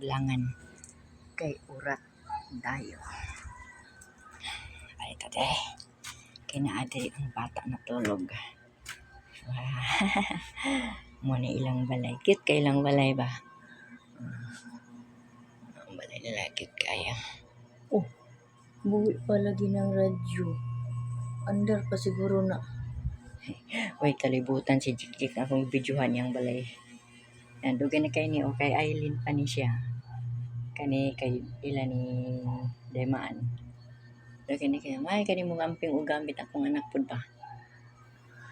Langan kay urat dayo. Ay tate. Kinaadiri ang bata na tulog. Wow. Muna ilang balay. Cute kay ilang balay ba? Ang balay nila cute kaya. Oh, buwi pa lagi ng radyo. Under pa siguro na. Uy, kalibutan si Jikjik na akong videohan niyang balay. Nandugan na kay ni o kay Aileen pa ni siya. Kani kay ila ni Demaan. Pero kani kay may kani mo amping o gamit akong anak pud ba.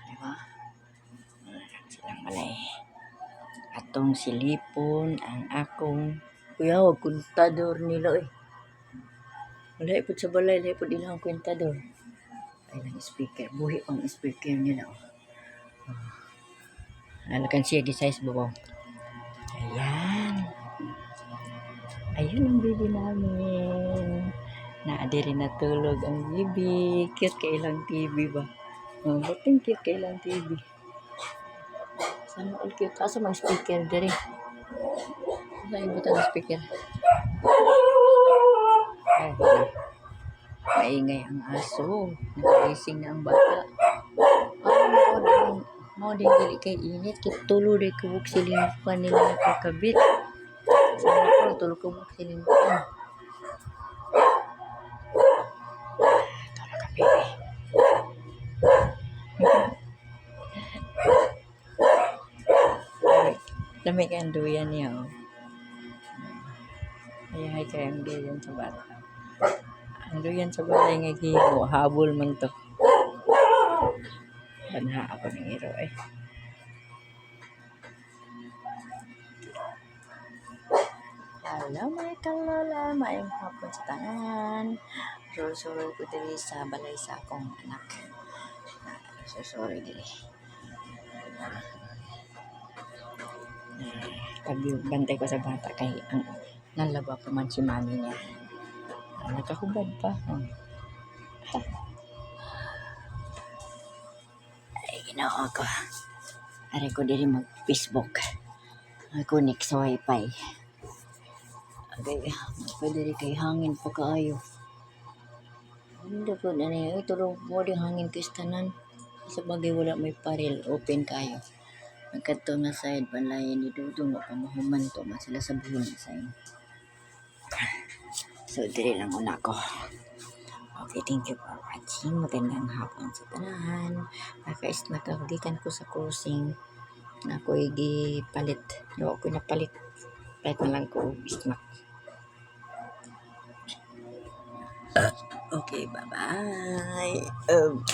Di ba? Ah, Silang balay. Atong silipon ang akong kuya wag kontador nila eh. Wala ipod sa balay, wala ipod ilang kontador. Ay lang speaker, buhi pang speaker nila. Oh. Ano kan siya size babaw. Ayan. Ayan ang baby namin. Naadiri na tulog ang baby. Cute kay ilang TV ba? Oh, bating cute kay ilang TV. Sana all cute. Asa mga speaker diri? Asa yung butang ng speaker? Ay, maingay ang aso. Nakagising na ang bata. Mo din. Dili kay init. Kitulo din kubuk silimpan nila nakakabit. Sana ko tulo kubuk silimpan. Tulo. Lamig ang duyan niya, oh. Ayahay kayo ang duyan sa bata. Ang duyan sa balay nga gibo, habol man to. Banha ako ng iro eh. Hello mga kalola, maayong hapon sa tanan. Rosoro ko diri sa balay sa akong anak. So sorry diri. Pag bantay ko sa bata kay ang nalaba pa man si mami niya. Ah, Nakahubad pa. Hmm. Ay, ginoo ko. Ari ko diri mag Facebook. Mag-connect sa wifi. Okay, pwede rin kay hangin pa kaayo. Hindi po na niya. Ito lang mo din hangin kay tanan. Sa bagay wala may paril, open kayo. Nagkato na side palayan ni Dudong, wa pa mahuman to, man sila sa buhon sa. So, diri lang una ko. Okay, thank you for watching. Magandang hapon sa tanan. Nakais nakagikan ko sa cruising na ako gipalit. No, ako napalit. Palit na lang ko bismak. Okay, bye-bye. Um,